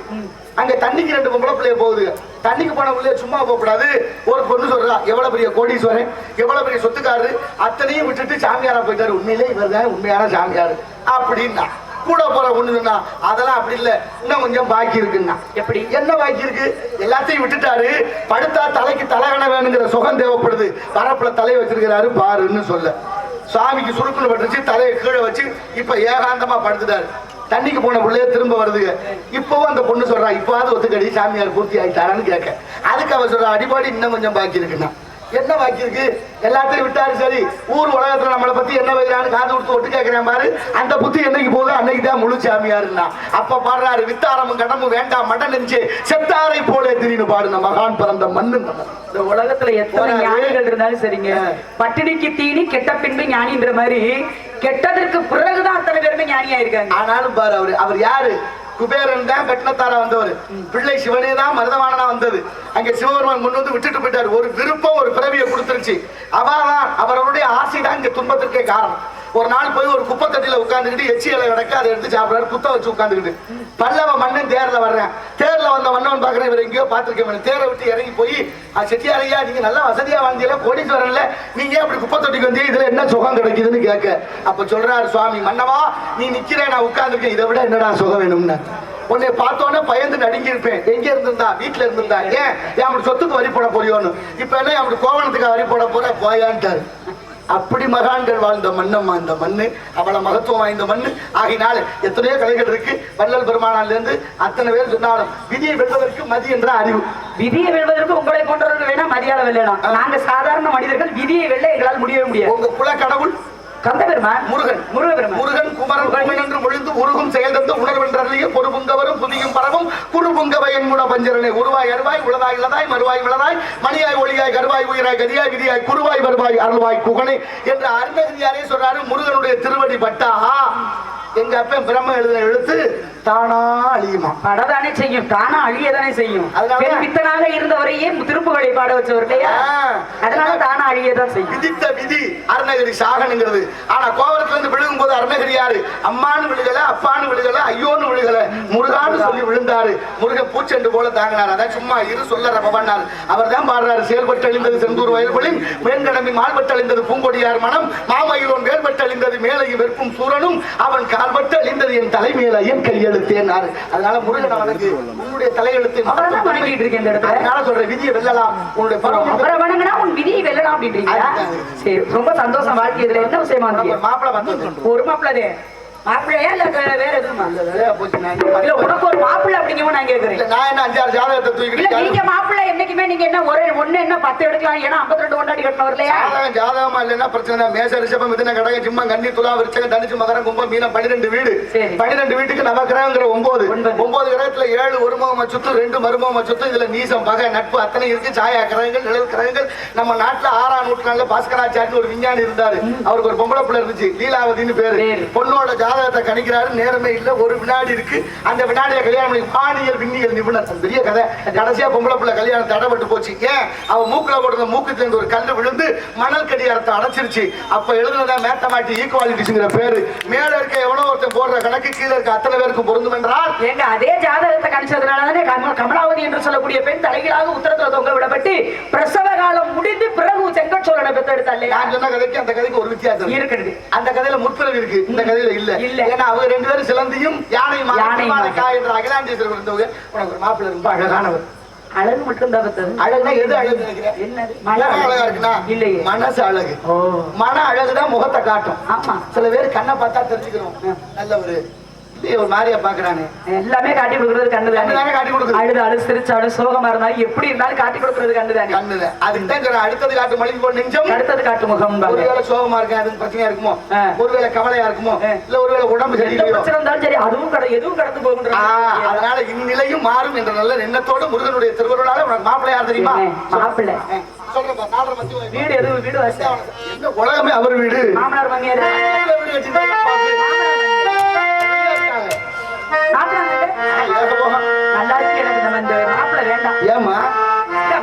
அங்க தண்ணிக்கு ரெண்டு பொம்பளை பிள்ளைய போகுது தண்ணிக்கு போன பிள்ளைய சும்மா போகக்கூடாது ஒரு பொண்ணு சொல்றா எவ்வளவு பெரிய கோடீஸ்வரன் எவ்வளவு பெரிய சொத்துக்காரரு அத்தனையும் விட்டுட்டு சாமியாரா போயிட்டாரு உண்மையிலே இவர் தான் உண்மையான சாமியார் அப்படின்னா கூட போற ஒண்ணுன்னா அதெல்லாம் அப்படி இல்ல இன்னும் கொஞ்சம் பாக்கி இருக்குன்னா எப்படி என்ன பாக்கி இருக்கு எல்லாத்தையும் விட்டுட்டாரு படுத்தா தலைக்கு தலைகண வேணுங்கிற சுகம் தேவைப்படுது வரப்புல தலை வச்சிருக்கிறாரு பாருன்னு சொல்ல சுவாமிக்கு சுருக்குன்னு பட்டுச்சு தலையை கீழே வச்சு இப்ப ஏகாந்தமா படுத்துட்டாரு தண்ணிக்கு போன பிள்ளைய திரும்ப வருதுங்க இப்பவும் அந்த பொண்ணு சொல்றா இப்பாவது ஒத்துக்கடி சாமியார் பூர்த்தி ஆயிட்டாரான்னு கேட்க அதுக்கு அவர் சொல்ற அடிபாடு இன்னும் கொஞ்சம் பாக்கி இருக்குன்னா என்ன பாக்கி இருக்கு எல்லாத்தையும் விட்டாரு சரி ஊர் உலகத்துல நம்மளை பத்தி என்ன வைக்கிறான்னு காது கொடுத்து ஒட்டு கேட்கிறேன் பாரு அந்த புத்தி என்னைக்கு போகுது அன்னைக்கு தான் முழு சாமியாருன்னா அப்ப பாடுறாரு வித்தாரமும் கடமும் வேண்டாம் மடன் நெஞ்சு செத்தாரை போல திடீர்னு பாடுன மகான் பிறந்த மண்ணு
இந்த உலகத்துல எத்தனை ஞானிகள் இருந்தாலும் சரிங்க பட்டினிக்கு தீனி கெட்ட பின்பு ஞானின்ற மாதிரி கெட்டதற்கு பிறகுதான் அத்தனை பேருமே ஞானியா இருக்காங்க
ஆனாலும் பாரு அவரு அவர் யாரு குபேரன் தான் கட்டினத்தாரா வந்தவர் பிள்ளை சிவனே தான் மருதவானனா வந்தது அங்க சிவபெருமான் முன் வந்து விட்டுட்டு போயிட்டார் ஒரு விருப்பம் ஒரு பிறவியை கொடுத்துருச்சு அவா தான் அவரவருடைய ஆசை தான் இங்க துன்பத்திற்கே காரணம் ஒரு நாள் போய் ஒரு குப்பத்தட்டில உட்காந்துக்கிட்டு எச்சி இலை அதை எடுத்து சாப்பிடறாரு குத்த வச்சு உட்காந்துக்கிட்டு பல்லவ மன்னன் தேர்ல வர்றேன் தேர்ல வந்த மன்னன் பாக்குறேன் இவர் எங்கேயோ பாத்துருக்கேன் தேரை விட்டு இறங்கி போய் செட்டியாரையா நீங்க நல்லா வசதியா வாழ்ந்தீங்க கோடீஸ்வரன்ல நீங்க அப்படி குப்பத்தொட்டிக்கு வந்தீங்க இதுல என்ன சுகம் கிடைக்குதுன்னு கேட்க அப்ப சொல்றாரு சுவாமி மன்னவா நீ நிக்கிறேன் நான் உட்காந்துருக்கேன் இதை விட என்னடா சுகம் வேணும்னு உன்னை பார்த்தோன்னே பயந்து நடுங்கி இருப்பேன் எங்க இருந்திருந்தா வீட்டுல இருந்திருந்தா ஏன் என் சொத்துக்கு வரி போட போறியோன்னு இப்ப என்ன என் கோவணத்துக்கு வரி போட போற போயான்ட்டாரு அப்படி மகான்கள் வாழ்ந்த மண்ணம் அந்த மண்ணு அவ்வளவு மகத்துவம் வாய்ந்த மண்ணு ஆகினால் எத்தனையோ கலைகள் இருக்கு வள்ளல் இருந்து அத்தனை பேர் சொன்னாலும் விதியை வெல்வதற்கு மதி என்ற அறிவு
விதியை வெல்வதற்கு உங்களை போன்றவர்கள் வேணா மதியால வெல்லலாம் நாங்க சாதாரண மனிதர்கள் விதியை வெல்ல எங்களால் முடியவே முடியாது
உங்க குல கடவுள்
கந்தபெருமான்
முருகன் முருகபெருமான் முருகன் குமரன் கோமன் முழிந்து உருகும் செயல் தந்து உணர்வென்றறிய பொறுப்புங்கவரும் புதியும் பரவும் குறுபுங்கவை என்முட பஞ்சரனை உருவாய் அருவாய் உளதாய் இளதாய் மறுவாய் விளதாய் மணியாய் ஒளியாய் கருவாய் உயிராய் கதியாய் விதியாய் குருவாய் வருவாய் அருள்வாய் குகனை என்று அருணகிரியாரே சொல்றாரு முருகனுடைய திருவடி பட்டா எங்க அப்பன் பிரம்ம எழுத எழுத்து தானா அழியுமா
படதானே செய்யும் தானா அழியதானே செய்யும் வித்தனாக இருந்தவரையே திருப்புகளை பாட வச்சவர் அதனால தானா அழியதான் செய்யும்
விதித்த விதி அருணகிரி சாகனுங்கிறது ஆனா கோவலத்துல இருந்து விழுகும் போது அருணகிரி யாரு அம்மானு விழுகல அப்பான்னு விழுகல ஐயோன்னு விழுகல முருகான்னு சொல்லி விழுந்தாரு முருக பூச்செண்டு போல தாங்கினார் அதான் சும்மா இரு சொல்ல பவனார் அவர் தான் பாடுறாரு செயல்பட்டு அழிந்தது செந்தூர் வயல்களின் மேன்கடம்பி மால்பட்டு அழிந்தது பூங்கொடியார் மனம் மாமயிலோன் வேல்பட்டு அழிந்தது மேலையும் வெறுப்பும் சூரனும் அவன் நான் மட்டும் அழிந்தது என் தலைமையில என் கையெழுத்தே நான் அதனால முருகன் உன்னுடைய தலையெழுத்து
அவரை வணங்கிட்டு இருக்கேன் இந்த இடத்துல
சொல்றேன் விதியை வெல்லலாம்
உன் விதியை வெல்லலாம் அப்படின்றீங்க சரி ரொம்ப சந்தோஷம் வாழ்க்கை என்ன விஷயமா மாப்பிள்ள வந்து ஒரு மாப்பிள்ளதே மாப்பிள்ளையா இல்ல
எதுவும் உனக்கு ஒரு நான் அஞ்சாறு ஜாதகத்தை
நீங்க என்னைக்குமே நீங்க என்ன ஒண்ணு என்ன பத்து எடுக்கலாம் ரெண்டு
பிரச்சனை பன்னிரெண்டு வீடு பன்னிரெண்டு வீட்டுக்கு ஒன்பது ஒன்பது ஏழு சுத்து ரெண்டு மருமகம சுத்து இதுல நீசம் பகை நட்பு அத்தனை இருக்கு சாயா கிரகங்கள் நிழல் கிரகங்கள் நம்ம நாட்டுல ஆறாம் நூற்றாண்டுல பாஸ்கராச்சாரின்னு ஒரு விஞ்ஞானி இருந்தாரு அவருக்கு ஒரு பொம்பளை பிள்ளை இருந்துச்சு லீலாவதின்னு பேரு பொண்ணோட ஜாத ஜாதகத்தை கணிக்கிறாரு நேரமே இல்லை ஒரு வினாடி இருக்கு அந்த வினாடியை கல்யாணம் பண்ணி பாணியல் விண்ணியல் நிபுணர் பெரிய கதை கடைசியா பொம்பளை பிள்ளை கல்யாணம் தடைப்பட்டு போச்சு ஏன் அவன் மூக்கில் போடுற மூக்கு இருந்து ஒரு கல் விழுந்து மணல் கடியாரத்தை அடைச்சிருச்சு அப்ப எழுதுனதா மேத்தமேட்டி ஈக்குவாலிட்டிஸ்ங்கிற பேரு மேல இருக்க எவ்வளவு ஒருத்தன் போடுற கணக்கு கீழே இருக்க அத்தனை பேருக்கும் பொருந்து என்றால்
எங்க அதே ஜாதகத்தை கணிச்சதுனாலதானே கமலாவதி என்று சொல்லக்கூடிய பெண் தலைகளாக உத்தரத்துல தொங்க விடப்பட்டு பிரசவ காலம் முடிந்து பிறகு செங்கச்சோழனை பெற்றெடுத்தா இல்லையா
நான் சொன்ன கதைக்கு அந்த கதைக்கு ஒரு வித்தியாசம் இருக்குது அந்த கதையில முற்பிறகு இருக்கு இந்த கதையில இல்ல இல்ல ஏன்னா அவங்க ரெண்டு பேரும் சிலந்தியும் யானையும் என்ற அகிலாண்டீஸ்வரர் இருந்தவங்க உனக்கு ஒரு மாப்பிள்ள ரொம்ப அழகானவர்
அழகு மட்டும் தான்
அழகுனா எது அழகு என்னது அழகா இருக்குன்னா இல்லையே மனசு அழகு மன அழகுதான் முகத்தை காட்டும் ஆமா சில பேர் கண்ணை பார்த்தா தெரிஞ்சுக்கிறோம் நல்ல ஒரு ஒரு மாதிரியா
எல்லாமே காட்டி கொடுக்கறது கண்ணு தானே காட்டி கொடுக்குது அழுதாலும் சிரிச்சாலும் சோகமா இருந்தாலும் எப்படி இருந்தாலும் காட்டி கொடுக்கறது
கண்ணு அதுக்கு அடுத்தது காட்டு மலிவு போல் நெஞ்சம்
அடுத்தது காட்டு முகம்
ஒருவேளை சோகமா இருக்கு பிரச்சனையா இருக்குமோ ஒருவேளை கவலையா இருக்குமோ இல்ல ஒருவேளை உடம்பு சரி
பிரச்சனை இருந்தாலும் சரி அதுவும் கடை எதுவும் கடந்து போகும்
அதனால இந்நிலையும் மாறும் என்ற நல்ல எண்ணத்தோட முருகனுடைய திருவருளால உனக்கு மாப்பிள்ளையார் தெரியுமா மாப்பிள்ளை வீடு எதுவும் வீடு என்ன உலகமே அவர் வீடு
மாமனார்
நல்லா
இருக்கு எனக்கு நம்ம இந்த மாப்பிள்ள வேண்டாம் ஏமா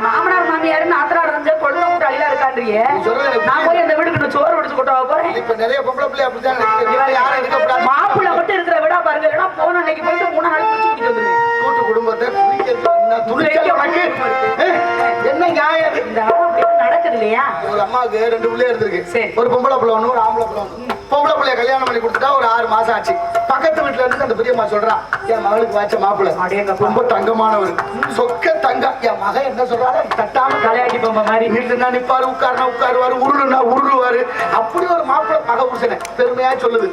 மாமனார்
நான் போய் அந்த வீட்டுக்கு சோறு உடிச்சு கொட்டா போறேன் நிறைய பொம்பளை பிள்ளை
அப்படிதான் யாரும் இருக்கப்படாது மாப்பிள்ள மட்டும் இருக்கிற விட பாருங்க ஏன்னா போன அன்னைக்கு போயிட்டு மூணு நாள் குடிச்சு குடிக்க வந்துருவேன்
கூட்டு குடும்பத்தை
என்ன நியாயம் இல்லையா
ஒரு அம்மாவுக்கு ரெண்டு பிள்ளைய இருந்திருக்கு ஒரு பொம்பளை பிள்ளை ஒண்ணு ஒரு ஆம்பளை பிள்ளை பொம்பளை பிள்ளைய கல்யாணம் பண்ணி கொடுத்துட்டா ஒரு ஆறு மாசம் ஆச்சு பக்கத்து வீட்டுல இருந்து அந்த பெரியம்மா சொல்றா என் மகளுக்கு வாய்ச்ச மாப்பிள்ள ரொம்ப தங்கமானவர் சொக்க தங்க என் மகன் என்ன சொல்றாரு தட்டாம கலையாடி பொம்மை மாதிரி வீட்டுனா நிப்பாரு உட்காருனா உட்காருவாரு உருளுனா உருளுவாரு அப்படி ஒரு மாப்பிள்ள மக புருஷனை பெருமையா சொல்லுது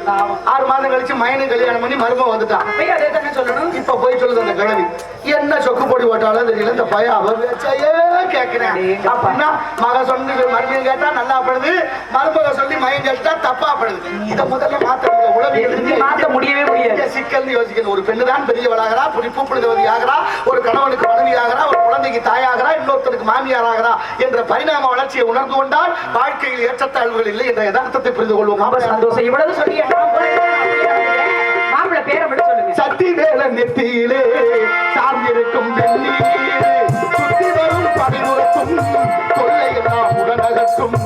ஆறு மாதம் கழிச்சு மயனை கல்யாணம் பண்ணி மரும வந்துட்டான்
அதே தானே சொல்லணும்
இப்ப போய் சொல்லுது அந்த கிழவி என்ன சொக்கு பொடி ஓட்டாலும் தெரியல இந்த பய அவர் கேக்குறேன் கேட்கிறேன் அப்படின்னா மக சொன்னு மருமையும் கேட்டா நல்லா படுது மருமக சொல்லி மயன் கேட்டா தப்பா படுது இதை முதல்ல மாத்த
உலகம் மாத்த முடியும் முடியவே முடியாது
சிக்கல் யோசிக்கணும் ஒரு பெண்ணு தான் பெரியவளாகிறா புரிப்பு புனிதவதி ஆகிறா ஒரு கணவனுக்கு மனைவி ஆகிறா ஒரு குழந்தைக்கு தாயாகிறா இன்னொருத்தருக்கு மாமியார் ஆகிறா என்ற பரிணாம வளர்ச்சியை உணர்ந்து கொண்டால் வாழ்க்கையில் ஏற்றத்தாழ்வுகள் இல்லை என்ற யதார்த்தத்தை புரிந்து கொள்வோம்
சந்தோஷம் இவ்வளவு சொல்லி மாப்பிள்ள பேரை மட்டும் சொல்லுங்க
சக்தி வேல நெத்தியிலே சார்ந்திருக்கும் வெள்ளியிலே சுத்தி வரும் பதிவுறுக்கும் தொல்லையெல்லாம் உடனகற்றும்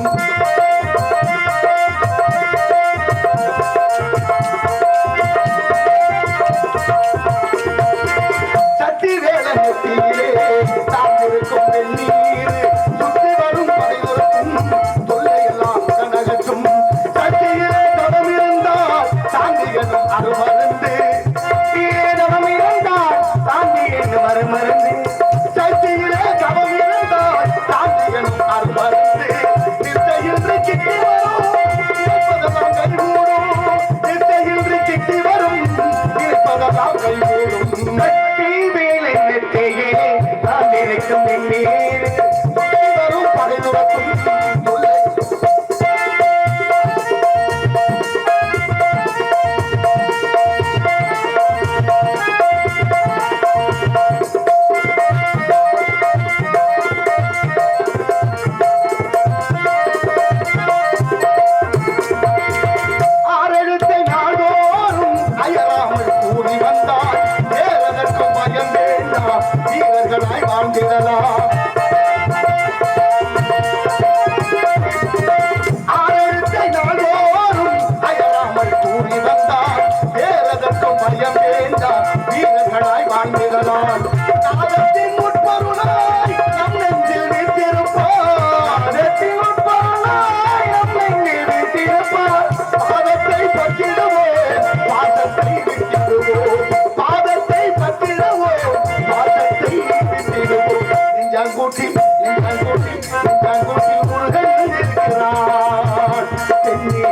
Yeah.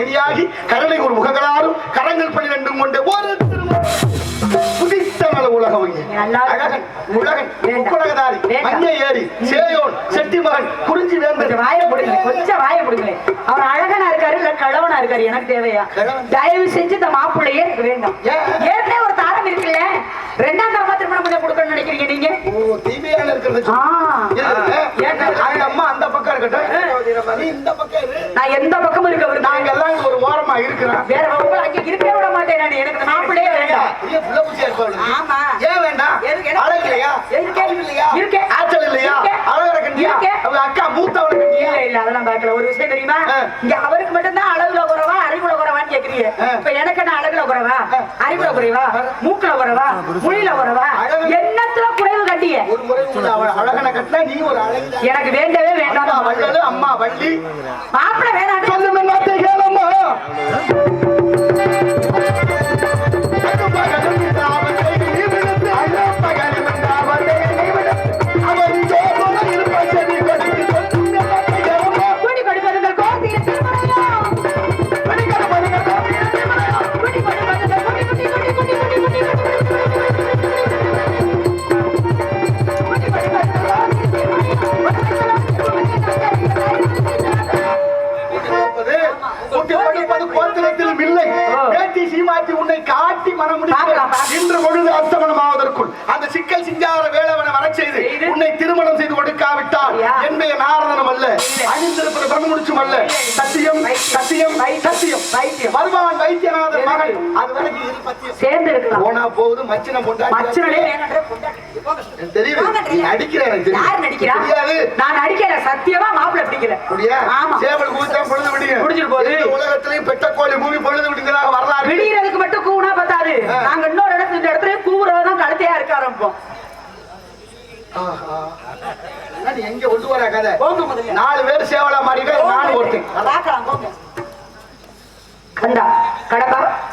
நெடியாகி கருணை ஒரு முகங்களாலும் கரங்கள் ரெண்டும் கொண்டு ஒரு அவர் அழகனா
இருக்காரு இல்ல கழவனா இருக்காரு எனக்கு தேவையா தயவு செஞ்சு மாப்பிள்ளையே வேண்டாம் ஏற்கனவே ஒரு ரெண்டாம் தரமா நினைக்கிறீங்க நீங்க
ஓ
நான் எந்த பக்கமும் இருக்க
நாங்க எல்லாம் ஒரு ஓரமா இருக்கிறோம்
வேற உங்களை அங்க இருக்கவே விட மாட்டேன் நான் எனக்கு மாப்பிள்ளையே
வேண்டாம் ஆமா ஏன் வேண்டாம் அழகு இல்லையா இருக்கே இல்லையா இருக்கே ஆச்சல் இல்லையா அழகர கண்டியா அவங்க அக்கா மூத்தவள
கண்டியா இல்ல இல்ல அதெல்லாம் பார்க்கல ஒரு விஷயம் தெரியுமா இங்க அவருக்கு மட்டும் தான் அழகுல குறவா அறிவுல குறவான்னு கேக்குறீங்க இப்ப எனக்கு என்ன அழகுல குறவா அறிவுல குறைவா மூக்குல குறவா முழியில குறவா என்னத்துல கட்டிய எனக்கு வேண்டவே
வேண்டாம் வள்ளலு அம்மா வள்ளி மாப்பிள்ள வேணாம் சொல்லுமே வைத்தியம் வைத்தியம் வருபவன் வைத்தியநாத மகள் அது வரைக்கும் சேர்ந்து இருக்கலாம் போனா போகுது மச்சின பொண்டா மச்சினே தெரியும் நீ அடிக்கிற
எனக்கு தெரியாது நான் அடிக்கல சத்தியமா மாப்பிள்ள பிடிக்கல
அப்படியா சேவல் கூத்தா பொழுது விடுங்க முடிஞ்சிட்டு போகுது உலகத்திலேயும் பெட்ட கோழி மூவி பொழுது விடுங்கிறாங்க வரலாறு
விடுகிறதுக்கு மட்டும் கூவுனா பத்தாது நாங்க இன்னொரு இடத்துல இந்த இடத்துல கூவுறதான் கழுத்தையா இருக்க ஆரம்பிப்போம் எங்க ஒட்டு வர கதை நாலு பேர் சேவலா மாறிட்டு நாலு ஒருத்தன் కంద కడప